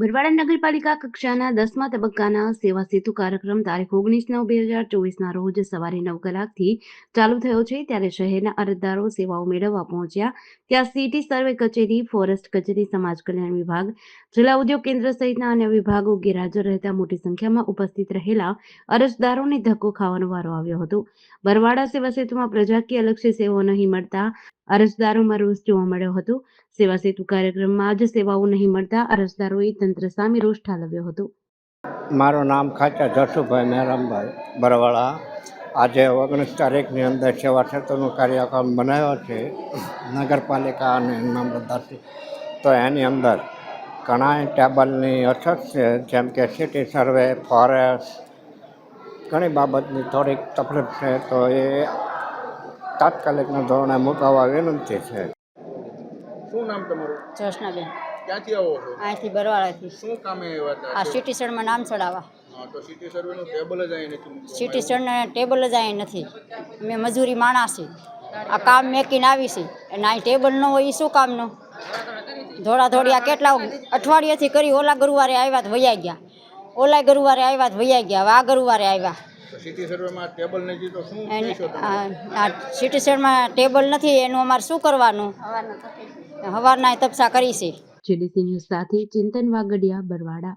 બરવાડા નગરપાલિકા કક્ષાના દસમા તબક્કાના સેવા સેતુ કાર્યક્રમ તારીખ ઓગણીસ નવ બે હજાર ચોવીસના રોજ સવારે નવ કલાકથી ચાલુ થયો છે. ત્યારે શહેરના અરજદારો સેવાઓ મેળવવા પહોંચ્યા. ત્યાં સિટી સર્વે કચેરી, ફોરેસ્ટ કચેરી, સમાજ કલ્યાણ વિભાગ, જિલ્લા ઉદ્યોગ કેન્દ્ર સહિતના અન્ય વિભાગો ગેરહાજર રહેતા મોટી સંખ્યામાં ઉપસ્થિત રહેલા અરજદારોને ધક્કો ખાવાનો વારો આવ્યો હતો. બરવાડા સેવા સેતુમાં પ્રજાકીય લક્ષી સેવાઓ નહીં મળતા અરજદારોમાં રોષ જોવા મળ્યો હતો. સેવા સેતુ કાર્યક્રમમાં જ સેવાઓ નહીં મળતા અરજદારોએ તંત્ર સામે રોષ ઠાલવ્યો હતો. મારું નામ ખાચા જસુભાઈ મહેરામભાઈ બરવાળા. આજે ઓગણીસ તારીખની અંદર સેવા ક્ષેત્રનું કાર્યક્રમ બનાવ્યો છે નગરપાલિકા અને મામલતદારથી તો એની અંદર ઘણા ટેબલની અછત છે, જેમ કે સિટી સર્વે, ફોરેસ્ટ, ઘણી બાબતની થોડીક તકલીફ છે, તો એ તાત્કાલિકના ધોરણે મુકાવવા વિનંતી છે. શું નામ તમારું? જોશનાબેન. ક્યાંથી આવો છો? અહીંથી બરવાળાથી. શું કામે આવ્યા આ હતા સિટી સર્વેમાં નામ ચડાવવા. હા, તો સિટી સર્વેનું ટેબલ જ અહીં નથી સિટી સર્વે ટેબલ જ અહીં નથી. અમે મજૂરી માણસ છીએ. આ કામ મેકીને આવી છે. અને અહીં ટેબલ ન હોય એ શું કામનું? ધોળા ધોળિયા કેટલા અઠવાડિયેથી કરી ઓલા ગુરુવારે આવ્યા તો વૈયા ગયા. ઓલા ગુરુવારે આવ્યા તો વૈયા ગયા. આ ગુરુવારે આવ્યા. સિટી સર્વેમાં ટેબલ નથી તો શું અને કહેશો તમે? આ આ સિટી સર્વેમાં ટેબલ નથી એનું અમારે શું કરવાનું? હવારના તપસા કરી છે જેડીસી ન્યૂઝ સાથે ચિંતન વાગડિયા બરવાડા.